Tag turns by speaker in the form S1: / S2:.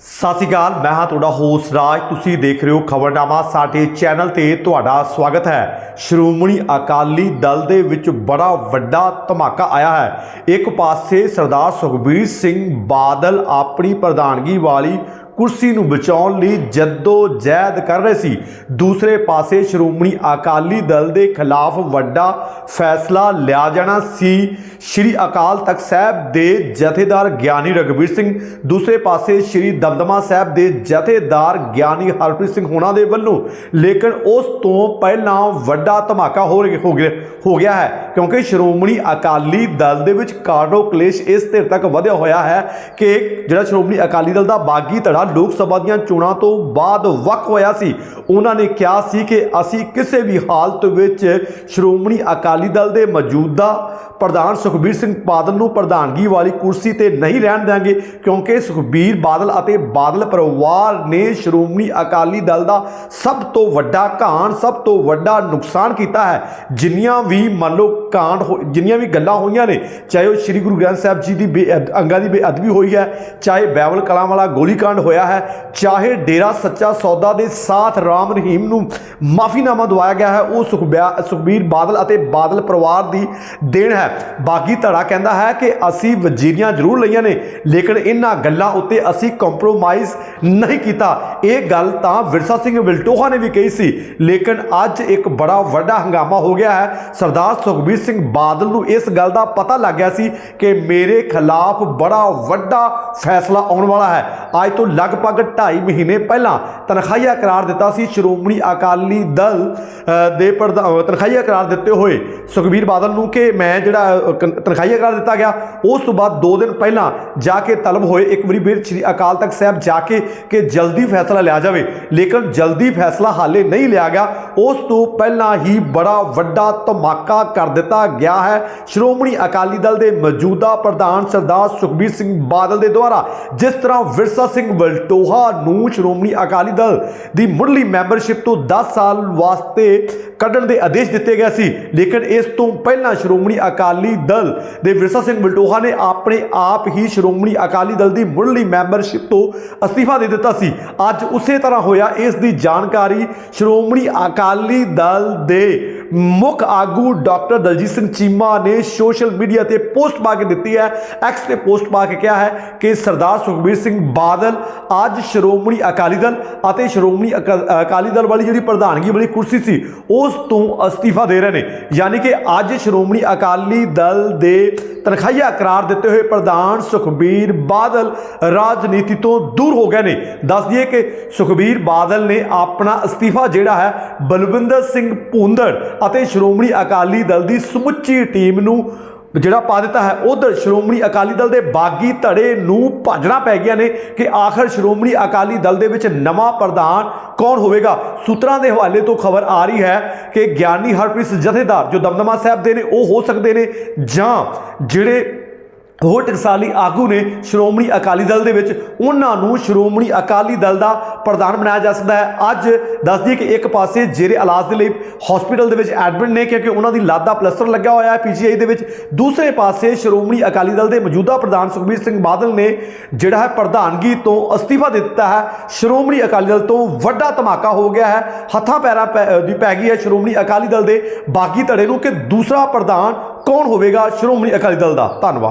S1: ਸਤਿ ਸ਼੍ਰੀ ਅਕਾਲ, ਮੈਂ ਹਾਂ ਤੁਹਾਡਾ ਹੋਸਟ ਰਾਜ। ਤੁਸੀਂ ਦੇਖ ਰਹੇ ਹੋ ਖਬਰਨਾਮਾ, ਸਾਡੇ ਚੈਨਲ ਤੇ ਤੁਹਾਡਾ ਸਵਾਗਤ ਹੈ। ਸ਼੍ਰੋਮਣੀ ਅਕਾਲੀ ਦਲ ਦੇ ਵਿੱਚ ਬੜਾ ਵੱਡਾ ਧਮਾਕਾ ਆਇਆ ਹੈ। ਇੱਕ ਪਾਸੇ ਸਰਦਾਰ ਸੁਖਬੀਰ ਸਿੰਘ ਬਾਦਲ ਆਪਣੀ ਪ੍ਰਧਾਨਗੀ ਵਾਲੀ ਕੁਰਸੀ ਨੂੰ ਬਚਾਉਣ ਲਈ ਜੱਦੋ ਜਹਿਦ ਕਰ ਰਹੇ ਸੀ। ਦੂਸਰੇ ਪਾਸੇ ਸ਼੍ਰੋਮਣੀ ਅਕਾਲੀ ਦਲ ਦੇ ਖਿਲਾਫ ਵੱਡਾ ਫੈਸਲਾ ਲਿਆ ਜਾਣਾ ਸੀ। ਸ਼੍ਰੀ ਅਕਾਲ ਤਖਤ ਸਾਹਿਬ ਦੇ ਜਥੇਦਾਰ ਗਿਆਨੀ ਰਗਵੀਰ ਸਿੰਘ, ਦੂਸਰੇ ਪਾਸੇ ਸ਼੍ਰੀ ਦਮਦਮਾ ਸਾਹਿਬ ਦੇ ਜਥੇਦਾਰ ਗਿਆਨੀ ਹਰਪ੍ਰੀਤ ਸਿੰਘ ਹੋਣਾ ਦੇ ਵੱਲੋਂ। ਲੇਕਿਨ ਉਸ ਤੋਂ ਪਹਿਲਾਂ ਵੱਡਾ ਧਮਾਕਾ ਹੋ ਹੋ ਗਿਆ ਹੋ ਗਿਆ ਹੈ। ਕਿਉਂਕਿ ਸ਼੍ਰੋਮਣੀ ਅਕਾਲੀ ਦਲ ਦੇ ਵਿੱਚ ਕਾਰਡੋ ਕਲੇਸ਼ ਇਸ ਧਿਰ ਤੱਕ ਵਧਿਆ ਹੋਇਆ ਹੈ ਕਿ ਜਿਹੜਾ ਸ਼੍ਰੋਮਣੀ ਅਕਾਲੀ ਦਲ ਦਾ ਬਾਗੀ ਧੜਾ ਲੋਕ ਸਭਾ ਦੀਆਂ ਚੋਣਾਂ ਤੋਂ ਬਾਅਦ ਵੱਖ ਹੋਇਆ ਸੀ, ਉਹਨਾਂ ਨੇ ਕਿਹਾ ਸੀ ਕਿ ਅਸੀਂ ਕਿਸੇ ਵੀ ਹਾਲਤ ਵਿੱਚ ਸ਼੍ਰੋਮਣੀ ਅਕਾਲੀ ਦਲ ਦੇ ਮੌਜੂਦਾ ਪ੍ਰਧਾਨ ਸੁਖਬੀਰ ਸਿੰਘ ਬਾਦਲ ਨੂੰ ਪ੍ਰਧਾਨਗੀ ਵਾਲੀ ਕੁਰਸੀ ਤੇ ਨਹੀਂ ਰਹਿਣ ਦੇਵਾਂਗੇ ਕਿਉਂਕਿ ਸੁਖਬੀਰ ਬਾਦਲ ਅਤੇ ਬਾਦਲ ਪਰਿਵਾਰ ਨੇ ਸ਼੍ਰੋਮਣੀ ਅਕਾਲੀ ਦਲ ਦਾ ਸਭ ਤੋਂ ਵੱਡਾ ਘਾਣ, ਸਭ ਤੋਂ ਵੱਡਾ ਨੁਕਸਾਨ ਕੀਤਾ ਹੈ। ਜਿੰਨੀਆਂ ਵੀ ਮੰਨ ਲਓ ਕਾਂਡ ਹੋ- ਜਿੰਨੀਆਂ ਵੀ ਗੱਲਾਂ ਹੋਈਆਂ ਨੇ, ਚਾਹੇ ਉਹ ਸ੍ਰੀ ਗੁਰੂ ਗ੍ਰੰਥ ਸਾਹਿਬ ਜੀ ਦੀ ਬੇਅਦ- ਅੰਗਾਂ ਦੀ ਬੇਅਦਬੀ ਹੋਈ ਹੈ, ਚਾਹੇ ਬੈਬਲ ਕਲਾਂ ਵਾਲਾ ਗੋਲੀकांड ਹੋਇਆ ਹੈ, ਚਾਹੇ ਡੇਰਾ ਸੱਚਾ ਸੌਦਾ ਦੇ ਸਾਥ ਰਾਮ ਰਹੀਮ ਨੂੰ ਮਾਫੀਨਾਮਾ ਦਵਾਇਆ ਗਿਆ ਹੈ, ਉਹ ਸੁਖਬਿਆ ਸੁਖਬੀਰ ਬਾਦਲ ਅਤੇ ਬਾਦਲ ਪਰਿਵਾਰ ਦੀ ਦੇਣ ਹੈ। ਬਾਗੀ ਧੜਾ ਕਹਿੰਦਾ ਹੈ ਕਿ ਅਸੀਂ ਵਜ਼ੀਰੀਆਂ ਜ਼ਰੂਰ ਲਈਆਂ ਨੇ, ਲੇਕਿਨ ਇਹਨਾਂ ਗੱਲਾਂ ਉੱਤੇ ਅਸੀਂ ਕੰਪਰੋਮਾਈਜ਼ ਨਹੀਂ ਕੀਤਾ। ਇਹ ਗੱਲ ਤਾਂ ਵਿਰਸਾ ਸਿੰਘ ਵਿਲਟੋਹਾ ਨੇ ਵੀ ਕਹੀ ਸੀ, ਲੇਕਿਨ ਅੱਜ ਇੱਕ ਬੜਾ ਵੱਡਾ ਹੰਗਾਮਾ ਹੋ ਗਿਆ ਹੈ। ਸਰਦਾਰ ਸੁਖਬੀਰ ਸਿੰਘ ਬਾਦਲ ਨੂੰ ਇਸ ਗੱਲ ਦਾ ਪਤਾ ਲੱਗ ਗਿਆ ਸੀ ਕਿ ਮੇਰੇ ਖਿਲਾਫ ਬੜਾ ਵੱਡਾ ਫੈਸਲਾ ਆਉਣ ਵਾਲਾ ਹੈ। ਅੱਜ ਤੋਂ ਲਗਭਗ 2.5 ਮਹੀਨੇ ਪਹਿਲਾਂ ਤਨਖਾਹੀਆ ਕਰਾਰ ਦਿੱਤਾ ਸੀ ਸ਼੍ਰੋਮਣੀ ਅਕਾਲੀ ਦਲ ਦੇ ਪ੍ਰਧਾਨ ਤਨਖਾਹੀਆ ਕਰਾਰ ਦਿੱਤੇ ਹੋਏ ਸੁਖਬੀਰ ਬਾਦਲ ਨੂੰ ਕਿ ਮੈਂ ਜਿਹੜਾ ਅ, ਕਰਾਰ ਦਿੱਤਾ ਗਿਆ। ਉਸ ਤੋਂ ਬਾਅਦ 2 ਦਿਨ ਪਹਿਲਾਂ ਜਾ ਕੇ ਤਲਬ ਹੋਏ। ਇੱਕ ਵਾਰੀ ਫਿਰ ਸ੍ਰੀ ਅਕਾਲ ਤਖਤ ਸਾਹਿਬ ਜਾ ਕੇ ਕਿ ਜਲਦੀ ਫੈਸਲਾ ਲਿਆ ਜਾਵੇ। ਲੇਕਿਨ ਜਲਦੀ ਫੈਸਲਾ ਹਾਲੇ ਨਹੀਂ ਲਿਆ ਗਿਆ। ਉਸ ਤੋਂ ਪਹਿਲਾਂ ਹੀ ਬੜਾ ਵੱਡਾ ਧਮਾਕਾ ਕਰ ਦਿੱਤਾ ਗਿਆ ਹੈ। ਸ਼੍ਰੋਮਣੀ ਅਕਾਲੀ ਦਲ ਦੇ ਮੌਜੂਦਾ ਪ੍ਰਧਾਨ ਸਰਦਾਰ ਸੁਖਬੀਰ ਸਿੰਘ ਬਾਦਲ ਦੇ ਦੁਆਰਾ ਜਿਸ ਤਰ੍ਹਾਂ ਵਿਰਸਾ ਸਿੰਘ ਵਲਟੋਹਾ ਨੂੰ ਸ਼੍ਰੋਮਣੀ ਅਕਾਲੀ ਦਲ ਦੀ ਮੁੱਢਲੀ ਮੈਂਬਰਸ਼ਿਪ ਤੋਂ 10 ਸਾਲ ਵਾਸਤੇ ਕੱਢਣ ਦੇ ਆਦੇਸ਼ ਦਿੱਤੇ ਗਏ ਸੀ। ਲੇਕਿਨ ਇਸ ਤੋਂ ਪਹਿਲਾਂ ਸ਼੍ਰੋਮਣੀ ਅਕਾਲੀ ਦਲ ਦੇ ਵਿਰਸਾ ਸਿੰਘ ਵਲਟੋਹਾ ਨੇ ਆਪਣੇ ਆਪ ਹੀ ਸ਼੍ਰੋਮਣੀ ਅਕਾਲੀ ਦਲ ਦੀ ਮੁੱਢਲੀ ਮੈਂਬਰਸ਼ਿਪ ਤੋਂ ਅਸਤੀਫਾ ਦੇ ਦਿੱਤਾ ਸੀ। ਅੱਜ ਉਸੇ ਤਰ੍ਹਾਂ ਹੋਇਆ। ਇਸ ਦੀ ਜਾਣਕਾਰੀ ਸ਼੍ਰੋਮਣੀ ਅਕਾਲੀ ਦਲ ਦੇ ਮੁੱਖ ਆਗੂ ਡਾਕਟਰ ਦਲਜੀਤ ਸਿੰਘ ਚੀਮਾ ਨੇ ਸੋਸ਼ਲ ਮੀਡੀਆ ਤੇ ਪੋਸਟ ਪਾ ਕੇ ਦਿੱਤੀ ਹੈ। ਐਕਸ ਤੇ ਪੋਸਟ ਪਾ ਕੇ ਕਿਹਾ ਹੈ ਕਿ ਸਰਦਾਰ ਸੁਖਬੀਰ ਸਿੰਘ ਬਾਦਲ ਅੱਜ ਸ਼੍ਰੋਮਣੀ ਅਕਾਲੀ ਦਲ ਅਤੇ ਸ਼੍ਰੋਮਣੀ ਅਕਾ- ਅਕਾਲੀ ਦਲ ਵਾਲੀ ਜਿਹੜੀ ਪ੍ਰਧਾਨਗੀ ਵਾਲੀ ਕੁਰਸੀ ਸੀ, ਉਸ ਤੋਂ ਅਸਤੀਫਾ ਦੇ ਰਹੇ ਨੇ। ਯਾਨੀ ਕਿ ਅੱਜ ਸ਼੍ਰੋਮਣੀ ਅਕਾਲੀ ਦਲ ਦੇ ਤਨਖਾਹੀਆ ਕਰਾਰ ਦਿੱਤੇ ਹੋਏ ਪ੍ਰਧਾਨ ਸੁਖਬੀਰ ਬਾਦਲ ਰਾਜਨੀਤੀ ਤੋਂ ਦੂਰ ਹੋ ਗਏ ਨੇ। ਦੱਸ ਦਈਏ ਕਿ ਸੁਖਬੀਰ ਬਾਦਲ ਨੇ ਆਪਣਾ ਅਸਤੀਫਾ ਜਿਹੜਾ ਹੈ ਬਲਵਿੰਦਰ ਸਿੰਘ ਭੁੰਦੜ ਅਤੇ ਸ਼੍ਰੋਮਣੀ ਅਕਾਲੀ ਦਲ ਦੀ ਸਮੁੱਚੀ ਟੀਮ ਨੂੰ ਜਿਹੜਾ ਪਾ ਦਿੱਤਾ ਹੈ, ਉਧਰ ਸ਼੍ਰੋਮਣੀ ਅਕਾਲੀ ਦਲ ਦੇ ਬਾਗੀ ਧੜੇ ਨੂੰ ਭਾਜਣਾ ਪੈ ਗਿਆ ਨੇ ਕਿ ਆਖਰ ਸ਼੍ਰੋਮਣੀ ਅਕਾਲੀ ਦਲ ਦੇ ਵਿੱਚ ਨਵਾਂ ਪ੍ਰਧਾਨ ਕੌਣ ਹੋਵੇਗਾ? ਸੂਤਰਾਂ ਦੇ ਹਵਾਲੇ ਤੋਂ ਖਬਰ ਆ ਰਹੀ ਹੈ ਕਿ ਗਿਆਨੀ ਹਰਪ੍ਰੀਤ ਜਥੇਦਾਰ ਜੋ ਦਮਦਮਾ ਸਾਹਿਬ ਦੇ ਨੇ, ਉਹ ਹੋ ਸਕਦੇ ਨੇ ਜਾਂ ਜਿਹੜੇ ਹੋਰ ਟਕਸਾਲੀ ਆਗੂ ਨੇ ਸ਼੍ਰੋਮਣੀ ਅਕਾਲੀ ਦਲ ਦੇ ਵਿੱਚ ਉਹਨਾਂ ਨੂੰ ਸ਼੍ਰੋਮਣੀ ਅਕਾਲੀ ਦਲ ਦਾ ਪ੍ਰਧਾਨ ਬਣਾਇਆ ਜਾ ਸਕਦਾ ਹੈ। ਅੱਜ ਦੱਸ ਦਈਏ ਕਿ ਇੱਕ ਪਾਸੇ ਜੇਰੇ ਇਲਾਜ ਦੇ ਲਈ ਹਸਪੀਟਲ ਦੇ ਵਿੱਚ ਐਡਮਿਟ ਨੇ ਕਿਉਂਕਿ ਉਹਨਾਂ ਦੀ ਲੱਤ ਦਾ ਪਲਸਟਰ ਲੱਗਾ ਹੋਇਆ ਹੈ। ਪੀਜੀਆਈ ਦੇ ਵਿੱਚ ਦੂਸਰੇ ਪਾਸੇ ਸ਼੍ਰੋਮਣੀ ਅਕਾਲੀ ਦਲ ਦੇ ਮੌਜੂਦਾ ਪ੍ਰਧਾਨ ਸੁਖਬੀਰ ਸਿੰਘ ਬਾਦਲ ਨੇ ਜਿਹੜਾ ਹੈ ਪ੍ਰਧਾਨਗੀ ਤੋਂ ਅਸਤੀਫਾ ਦੇ ਦਿੱਤਾ ਹੈ। ਸ਼੍ਰੋਮਣੀ ਅਕਾਲੀ ਦਲ ਤੋਂ ਵੱਡਾ ਧਮਾਕਾ ਹੋ ਗਿਆ ਹੈ। ਹੱਥਾਂ ਪੈਰਾਂ ਪੈ- ਦੀ ਪੈ ਗਈ ਹੈ ਸ਼੍ਰੋਮਣੀ ਅਕਾਲੀ ਦਲ ਦੇ ਬਾਗੀ ਧੜੇ ਨੂੰ ਕਿ ਦੂਸਰਾ ਪ੍ਰਧਾਨ ਕੌਣ ਹੋਵੇਗਾ ਸ਼੍ਰੋਮਣੀ ਅਕਾਲੀ ਦਲ ਦਾ। ਧੰਨਵਾਦ।